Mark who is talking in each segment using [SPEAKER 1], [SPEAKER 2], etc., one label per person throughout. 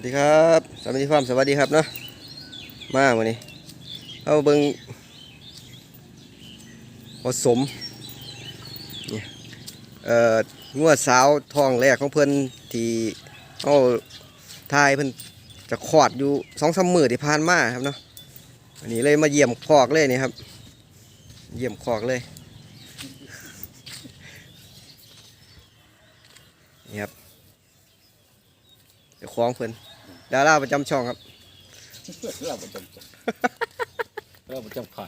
[SPEAKER 1] วัสดีครับสวัสดีความสวัสดีครับเนาะมาวันนี้เอาเบิงผสมเนี่ยเอ่องวดสาวทองแรกของเพิ่อนที่เอาทายเพิ่อนจะขอดอยู่สองสามมือที่ผ่านมาครับเนาะวันนี้เลยมาเยี่ยมคอกเลยนี่ครับ เยี่ยมคอกเลยนี่ครับเดี๋ยวคล้องเพิ่อน ดาราประจำช่องครับ
[SPEAKER 2] เราประจำเราประจำไข่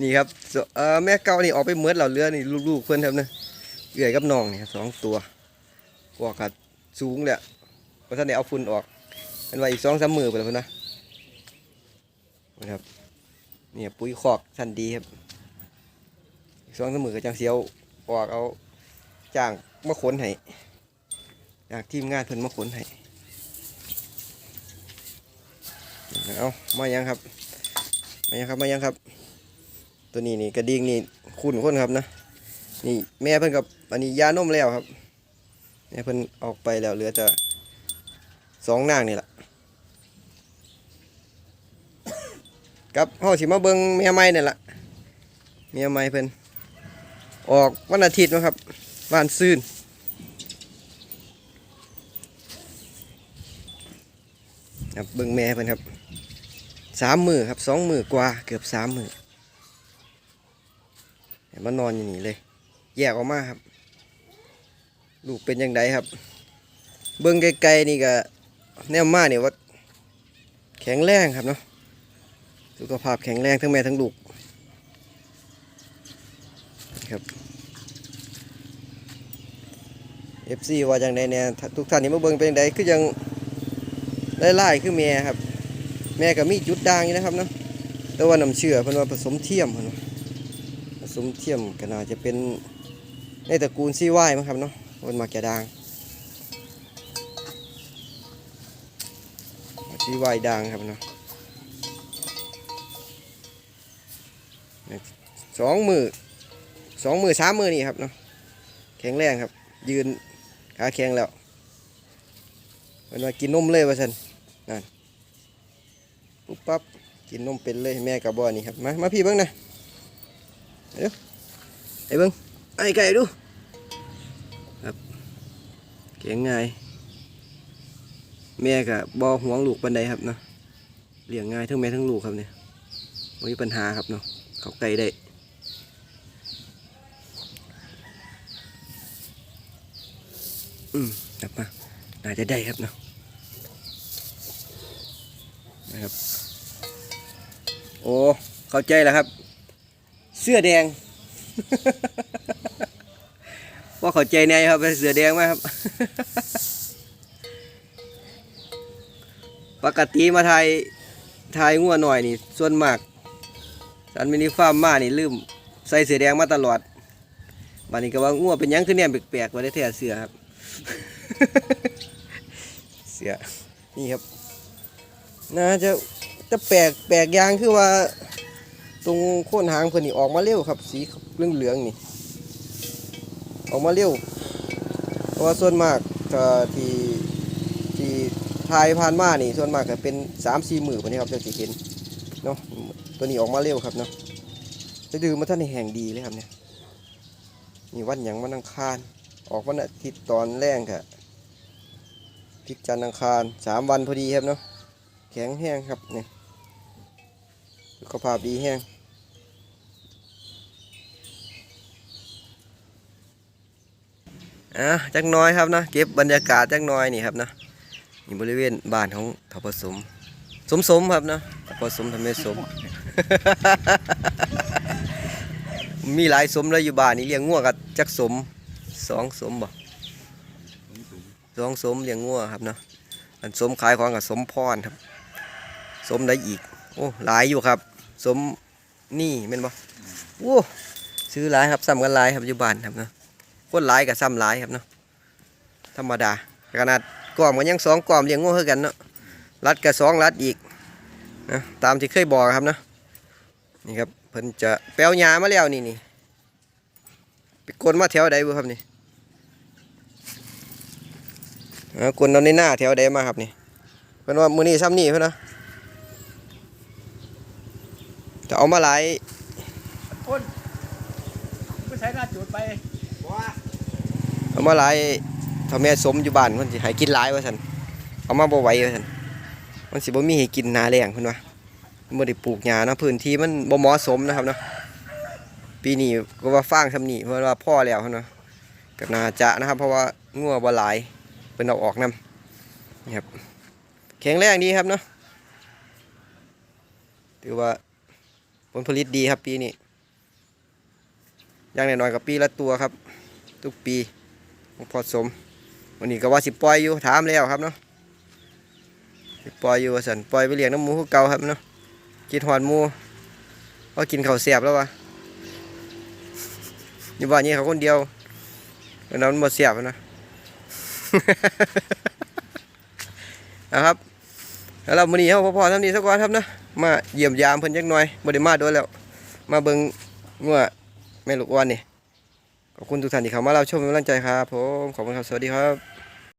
[SPEAKER 1] นี่ครับสเอ่อแม่เก่านี่ออกไปเหมือนเราเรือนี่ลูกๆเพื่อนครับนะเอื่อยกับน้องนี่ครับสองตัวกว่ากัดสูงเลยอะเพราะท่านได้เอาฝุ่นออกเป็นว่าอีกสองสามมือไปแล้วพุ่นนะนะครับเนี่ยปุ๋ยคอกทันดีครับอีกสองสามมือก็จังเสียวออกเอาจ้างมาขนให้จากทีมงานเพิ่นมาขนให้ เอามายังครับ มายังครับมายังครับ ตัวนี้นี่กระดิ่งนี่คุ้นคนครับนะ นี่แม่เพิ่นกับอันนี้ยานมแล้วครับแม่เพิ่นออกไปแล้วเหลือแต่สองนางนี่แหละกับเฮาสิมาเบิงแม่ไม้นี่แหละแม่ไม้เพิ่นออกวันอาทิตย์นะครับบ้านซื่นครับเบิงแม่เพิ่นครับ สามมือครับสองมือกว่าเกือบสามมือเห็นมันนอนอยู่นี่เลย แยกออกมาครับ ลูกเป็นยังไงครับ เบิ้งไกลๆนี่ก็แนวมาเนี่ยว่า แข็งแรงครับเนาะสุขภาพแข็งแรงทั้งแม่ทั้งลูกครับ FC ว่าจังไดเนี่ยทุกท่านนี่มาเบิ่งเป็นจังไดคือยังไล่ๆคือแม่ครับ แม่ก็มีจุดด่างอยู่นะครับเนาะแต่ว่าน้ำเชื่อเพิ่นว่าผสมเทียมเนว่าผสมเทียมก็น่าจะเป็นในตระกูลซีไวายมั้งครับเนาะมันมาแกด่างซีไวายด่างครับเนาะสองมือสองมือสามมือนี่ครับเนาะแข็งแรงครับ ยืนขาแข็งแล้วมันมากินนมเลยว่าสันนั่น ปุ๊บปั๊บกินนมเป็นเลยแม่กับบอนี่ครับมามาพี่เบิ้งนะไอ้เบิ้งไอ้ไก่ดูครับเก่งง่ายแม่กับบอห่วงลูกปันใดครับเนาะเลี้ยงง่ายทั้งแม่ทั้งลูกครับเนี่ยไม่มีปัญหาครับเนาะเขาไก่ได้อืมกลับมาน่าจะได้ครับเนาะ นะครับ โอ้ เข้าใจแล้วครับ เสื้อแดงว่าเข้าใจแน่ครับเป็นเสื้อแดงไหมครับ ปกติมาไทยไทยงัวหน่อยนี่ ส่วนมากสันมินิฟาร์มมานี่ลืมใส่เสื้อแดงมาตลอดบัดนี้ก็ว่างัวเป็นยังขึ้นเนี่ยแปลกๆว่าได้แท้เสือครับ เสือนี่ครับ น่าจะจะแปลกแปลกอย่างคือว่า ตรงโค่นหางเพิ่นนี่ออกมาเร็วครับ สีเหลืองๆนี่ ออกมาเร็ว เพราะว่าส่วนมากก็ที่ที่ทายผ่านมานี่ส่วนมากก็เป็นสามสี่หมื่นนี้ครับจะสิเห็นเนาะตัวนี้ออกมาเร็วครับเนาะจะดูมาท่านในแห่งดีเลยครับเนี่ยนี่วันหยังวันอังคาร ออกวันอาทิตย์ตอนแรงค่ะพิกจันทร์อังคารสามวันพอดีครับเนาะ ข็งแห้งครับเนี่ยสุขภาพดีแห้งอะจักน้อยครับนะเก็บบรรยากาศจักน้อยนี่ครับนะนี่บริเวณบ้านของทพสม สมสมครับนะทพสมทำให้สม มีหลายสมเลยอยู่บ้านนี่เลี้ยงงัวกับจักสมสองสมบ่สองสมเลี้ยงงัวครับเนาะอันสมขายของกับสมพรครับ สมได้อีก โอ้หลายอยู่ครับ สมนี่แม่นบ่โอ้ซื้อหลายครับซ้ำกันหลายครับอยู่บ้านครับเนาะคนหลายกับซ้ำหลายครับเนาะธรรมดา ขนาดกล่อมกันยังสองกล่อมเลี้ยงงูเท่ากันเนาะรัดกับสองรัดอีกนะตามที่เคยบอกครับเนาะนี่ครับเพิ่นจะแปลวหญ้ามาแล้วนี่นี่ไปกลนมาแถวใดบ่ครับนี่กวนเราในหน้าแถวใดมาครับนี่เพิ่นว่ามือนี้ซ้ำนี่เพิ่นนะ จะเอามาหลาย
[SPEAKER 2] คนไม่ใช่หน้าจุดไปว่า
[SPEAKER 1] เอามาหลายถ้าแม่สมอยู่บ้านเพิ่นสิให้กินหลายว่าซั่นเอามาบ่ไหวว่าซั่นมันสิบ่มีให้กินหนาแรงเพิ่นว่าบ่ได้ปลูกหญ้าเนาะพื้นที่มันบ่เหมาะสมนะครับเนาะปีนี้ก็ว่าฟางซ้ำนี่เพิ่นว่าพ่อแล้วเพิ่นว่าก็น่าจะนะครับ เพราะว่างัวบ่หลายเพิ่นเอาออกนํนี่ครับแข็งแรงดีครับเนาะถือว่าผ ลผลิตดีครับปีนี้อย่างน้อยๆก็ปีละตัวครับ ทุกปีพอสม วันนี้ก็ว่าสิปล่อยอยู่ถามแล้วครับเนาะสิปล่อยอยู่สันปล่อยไปเลี้ยงน้ำมูคือเก่าครับเนาะกินหอนมูว่ากินเข้าเสียบแล้ววะอยู่บ้านนี้เขาคนเดียวแล้วนั้นมาเสียบนะนะครับ แล้วเรามื้อนี้เขาพอๆทำนี้สักวันครับนะมาเยี่ยมยามเพิ่นจักหน่อยบ่ได้มาโดนแล้ว มาเบิ่งงัวแม่ลูกอ่อนนี่ขอบคุณทุกท่านที่เข้ามารับชมเป็นกำลังใจครับผมขอบคุณครับสวัสดีครับ